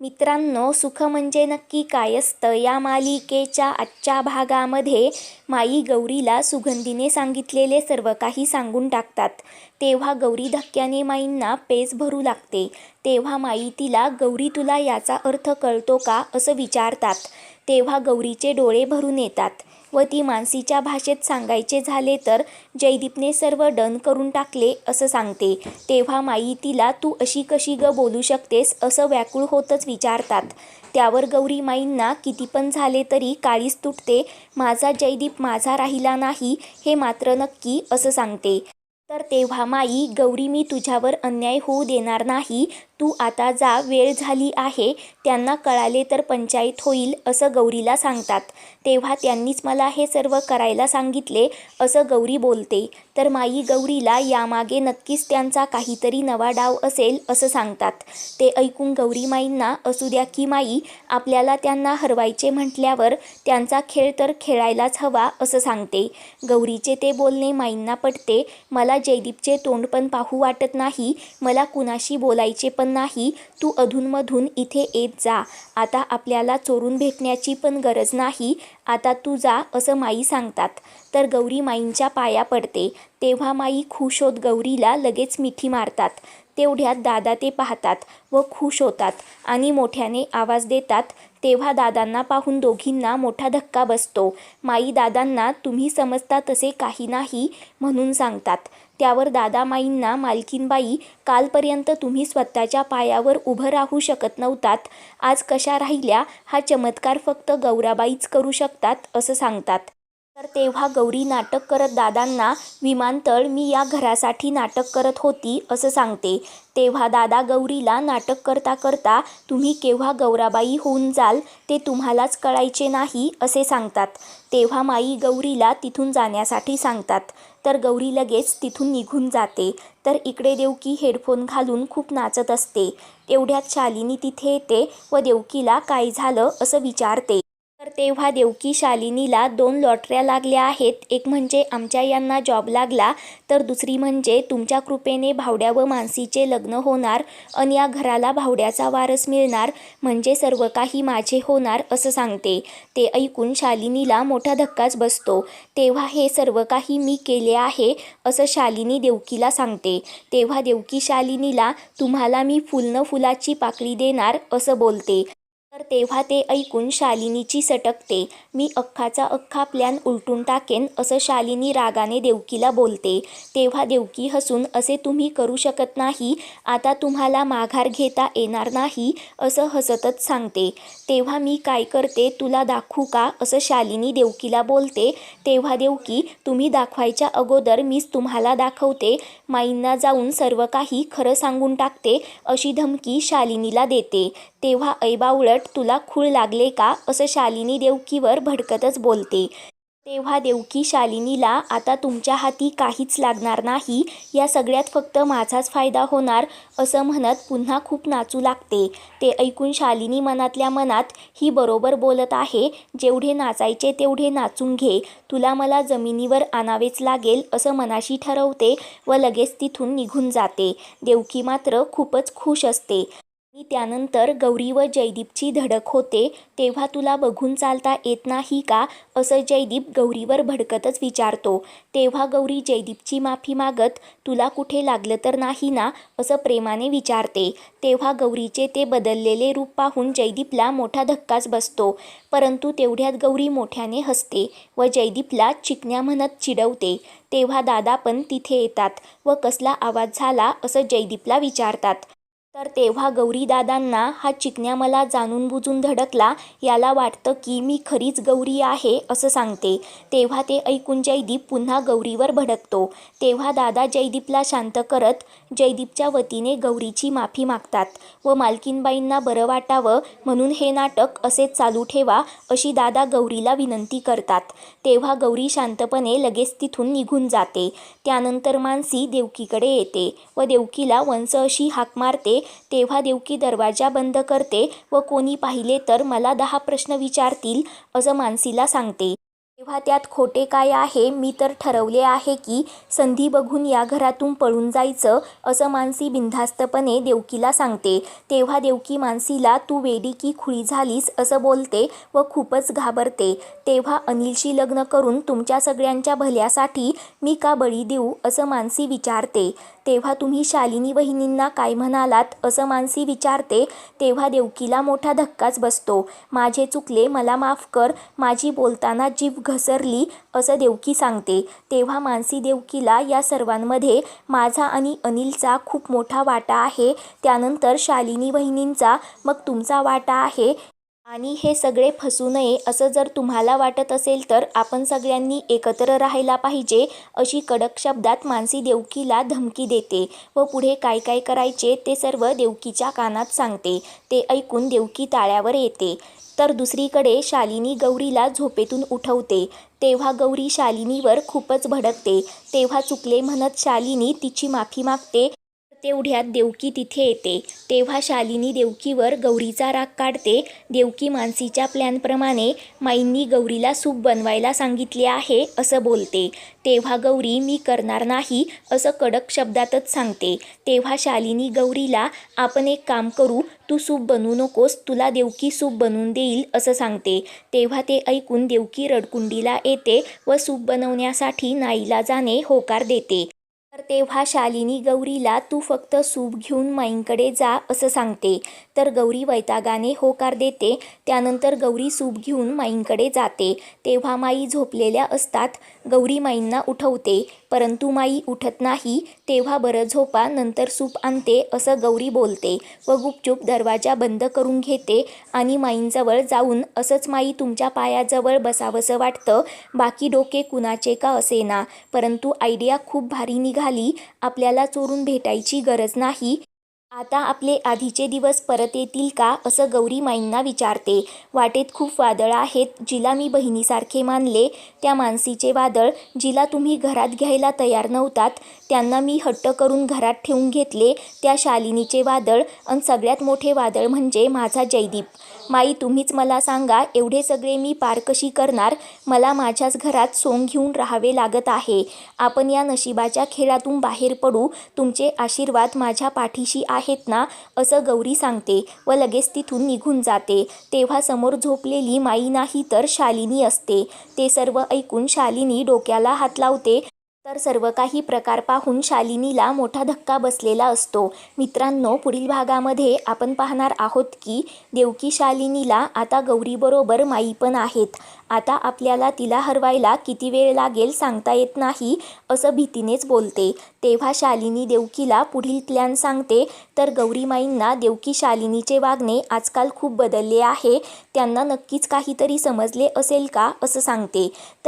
मित्रांनो सुख म्हणजे नक्की काय असतं? या मालिकेच्या आजच्या भागामध्ये माई गौरीला सुगंधीने सांगितलेले सर्व काही सांगून टाकतात. तेव्हा गौरी धक्क्याने माईंना पेज भरू लागते. तेव्हा माई तिला गौरी तुला याचा अर्थ कळतो का? असं विचारतात. तेव्हा गौरीचे डोळे भरून येतात व ती मानसीच्या भाषेत सांगायचे झाले तर जयदीपने सर्व डन करून टाकले असं सांगते. तेव्हा माई तिला तू अशी कशी ग बोलू शकतेस असं व्याकुळ होतच विचारतात. त्यावर गौरी माईंना किती पण झाले तरी काळीच तुटते. माझा जयदीप माझा राहिला नाही. हे मात्र नक्की असं सांगते. तर तेव्हा माई गौरी मी तुझ्यावर अन्याय होऊ देणार नाही. तू आता जा वेळ झाली आहे. त्यांना कळाले तर पंचायत होईल असं गौरीला सांगतात. तेव्हा त्यांनीच मला हे सर्व करायला सांगितले असं गौरी बोलते. तर माई गौरीला यामागे नक्कीच त्यांचा काहीतरी नवा डाव असेल असं सांगतात. ते ऐकून गौरी माईंना असू द्या की माई आपल्याला त्यांना हरवायचे म्हटल्यावर त्यांचा खेळ तर खेळायलाच हवा असं सांगते. गौरीचे ते बोलणे माईंना पटते. मला जयदीपचे तोंड पण पाहू वाटत नाही. मला कुणाशी बोलायचे पण नाही. तू अधूनमधून इथे येत जा. आता आपल्याला चोरून भेटण्याची पण गरज नाही. आता तू जा असं माई सांगतात. तर गौरी माईंच्या पाया पडते. तेव्हा माई खुश होत गौरीला लगेच मिठी मारतात. तेवढ्यात दादा ते पाहतात व खुश होतात आणि मोठ्याने आवाज देतात. तेव्हा दादांना पाहून दोघींना मोठा धक्का बसतो. माई दादांना तुम्ही समजता तसे काही नाही म्हणून सांगतात. त्यावर दादामाईंना मालकीनबाई कालपर्यंत तुम्ही स्वतःच्या पायावर उभं राहू शकत नव्हतात आज कशा राहिल्या हा चमत्कार फक्त गौराबाईच करू शकतात असं सांगतात. तर तेव्हा गौरी नाटक करत दादांना विमानतळ मी या घरासाठी नाटक करत होती असं सांगते. तेव्हा दादा गौरीला नाटक करता करता तुम्ही केव्हा गौराबाई होऊन जाल ते तुम्हालाच कळायचे नाही असे सांगतात. तेव्हा माई गौरीला तिथून जाण्यासाठी सांगतात. तर गौरी लगेच तिथून निघून जाते. तर इकडे देवकी हेडफोन घालून खूप नाचत असते. तेवढ्यात शालिनी तिथे येते व देवकीला काय झालं असं विचारते. तेव्हा देवकी शालिनीला दोन लॉटऱ्या लागल्या आहेत. एक म्हणजे आमच्या यांना जॉब लागला तर दुसरी म्हणजे तुमच्या कृपेने भावड्या व मानसीचे लग्न होणार आणि या घराला भावड्याचा वारस मिळणार म्हणजे सर्व काही माझे होणार असं सांगते. ते ऐकून शालिनीला मोठा धक्काच बसतो. तेव्हा हे सर्व काही मी केले आहे असं शालिनी देवकीला सांगते. तेव्हा देवकी शालिनीला तुम्हाला मी फुलनं फुलाची पाकळी देणार असं बोलते. तर तेव्हा ते ऐकून शालिनीची सटकते. मी अख्खाचा अख्खा प्लॅन उलटून टाकेन असं शालिनी रागाने देवकीला बोलते. तेव्हा देवकी हसून असे तुम्ही करू शकत नाही. आता तुम्हाला माघार घेता येणार नाही असं हसतच सांगते. तेव्हा मी काय करते तुला दाखवू का? असं शालिनी देवकीला बोलते. तेव्हा देवकी तुम्ही दाखवायच्या अगोदर मीच तुम्हाला दाखवते. माईंना जाऊन सर्व काही खरं सांगून टाकते अशी धमकी शालिनीला देते. तेव्हा ऐबा उलट तुला खूळ लागले का? असं शालिनी देवकीवर भडकतच बोलते. तेव्हा देवकी शालिनीला आता तुमच्या हाती काहीच लागणार नाही या सगळ्यात फक्त माझाच फायदा होणार असं म्हणत पुन्हा खूप नाचू लागते. ते ऐकून शालिनी मनातल्या मनात ही बरोबर बोलत आहे जेवढे नाचायचे तेवढे नाचून घे तुला मला जमिनीवर आणावेच लागेल असं मनाशी ठरवते व लगेच तिथून निघून जाते. देवकी मात्र खूपच खुश असते. आणि त्यानंतर गौरी व जयदीपची धडक होते तेव्हा तुला बघून चालता येत नाही का? असं जयदीप गौरीवर भडकतच विचारतो. तेव्हा गौरी जयदीपची माफी मागत तुला कुठे लागलं तर नाही ना? असं प्रेमाने विचारते. तेव्हा गौरीचे ते बदललेले रूप पाहून जयदीपला मोठा धक्काच बसतो. परंतु तेवढ्यात गौरी मोठ्याने हसते व जयदीपला चिकण्या म्हणत चिडवते. तेव्हा दादा पण तिथे येतात व कसला आवाज झाला असं जयदीपला विचारतात. तर तेव्हा गौरीदादांना हा चिकन्या मला जाणून बुजून धडकला याला वाटतं की मी खरीच गौरी आहे असं सांगते. तेव्हा ते ऐकून जयदीप पुन्हा गौरीवर भडकतो. तेव्हा दादा जयदीपला शांत करत जयदीपच्या वतीने गौरीची माफी मागतात व मालकीनबाईंना बरं वाटावं म्हणून हे नाटक असेच चालू ठेवा अशी दादा गौरीला विनंती करतात. तेव्हा गौरी शांतपणे लगेच तिथून निघून जाते. त्यानंतर मानसी देवकीकडे येते व देवकीला वंस अशी हाक मारते तेव्हा देवकी दरवाजा बंद करते व कोणी पाहिले तर मला दहा प्रश्न विचारतील असं मानसीला सांगते. तेव्हा त्यात खोटे काय आहे मी तर ठरवले आहे की संधी बघून या घरातून पळून जायचं असं मानसी बिनधास्तपणे देवकीला सांगते. तेव्हा देवकी मानसीला तू वेडी की खुळी झालीस असं बोलते व खूपच घाबरते. तेव्हा अनिलशी लग्न करून तुमच्या सगळ्यांच्या भल्यासाठी मी का बळी देऊ असं मानसी विचारते. तेव्हा तुम्ही शालिनी वहिनींना काय म्हणालात असं मानसी विचारते तेव्हा देवकीला मोठा धक्काच बसतो. माझे चुकले मला माफ कर माझी बोलताना जीभ घसरली असं देवकी सांगते. तेव्हा मानसी देवकीला या सर्वांमध्ये माझा आणि अनिलचा खूप मोठा वाटा आहे. त्यानंतर शालिनी वहिनींचा मग तुमचा वाटा आहे. आणि हे सगळे फसू नये असं जर तुम्हाला वाटत असेल तर आपण सगळ्यांनी एकत्र राहायला पाहिजे अशी कडक शब्दात मानसी देवकीला धमकी देते व पुढे काय काय करायचे ते सर्व देवकीच्या कानात सांगते. ते ऐकून देवकी ताळ्यावर येते. तर दुसरीकडे शालिनी गौरीला झोपेतून उठवते. तेव्हा गौरी शालिनीवर खूपच भडकते. तेव्हा चुकले म्हणत शालिनी तिची माफी मागते तेवढ्यात देवकी तिथे येते. तेव्हा शालिनी देवकीवर गौरीचा राग काढते. देवकी मानसीच्या प्लॅनप्रमाणे माईंनी गौरीला सूप बनवायला सांगितले आहे असं बोलते. तेव्हा गौरी मी करणार नाही असं कडक शब्दातच सांगते. तेव्हा शालिनी गौरीला आपण एक काम करू तू सूप बनवू नकोस तुला देवकी सूप बनवून देईल असं सांगते. तेव्हा ते ऐकून देवकी रडकुंडीला येते व सूप बनवण्यासाठी नाईला जाणे होकार देते. तर तेव्हा शालिनी गौरीला तू फक्त सूप घेऊन माईंकडे जा असं सांगते. तर गौरी वैतागाने होकार देते. त्यानंतर गौरी सूप घेऊन माईंकडे जाते. तेव्हा माई झोपलेल्या असतात. गौरी माईंना उठवते. परंतु माई उठत नाही. तेव्हा बरं झोपा नंतर सूप आणते असं गौरी बोलते व गुपचूप दरवाजा बंद करून घेते आणि माईंजवळ जाऊन असंच माई तुमच्या पायाजवळ बसावंसं वाटतं. बाकी डोके कुणाचे का असेना. परंतु आयडिया खूप भारी खाली आपल्याला चोरून भेटायची गरज नाही. आता आपले आधीचे दिवस परत येतील का असं गौरी माईंना विचारते. वाटेत खूप वादळ आहेत जिला मी बहिणीसारखे मानले. त्या मानसीचे वादळ जिला तुम्ही घरात घ्यायला तयार नव्हतात त्यांना मी हट्ट करून घरात ठेवून घेतले. त्या शालिनीचे वादळ आणि सगळ्यात मोठे वादळ म्हणजे माझा जयदीप. माई तुम्हीच मला सांगा एवढे सगळे मी पार कशी करणार? मला माझ्याच घरात सोंग घेऊन राहावे लागत आहे. आपण या नशिबाच्या खेळातून बाहेर पडू. तुमचे आशीर्वाद माझ्या पाठीशी आ आहेत ना असं गौरी सांगते व लगेच तिथून निघून जाते. तेव्हा समोर झोपलेली माई नाही तर शालिनी असते. ते सर्व ऐकून शालिनी डोक्याला हात लावते. तर सर्व काही प्रकार पाहून शालिनीला मोठा धक्का बसलेला असतो. मित्रांनो पुढील भागामध्ये आपण पाहणार आहोत की देवकी शालिनीला आता गौरीबरोबर माई पण आहेत. आता आपल्याला तिला हरवायला किती वेळ लागेल सांगता येत नाही असं भीतीनेच बोलते. तेव्हा शालिनी देवकीला पुढील प्लॅन सांगते. तर गौरी माईंना देवकी शालिनीचे वागणे आजकाल खूप बदलले आहे. त्यांना नक्कीच काहीतरी समजले असेल का असं सांगते. तर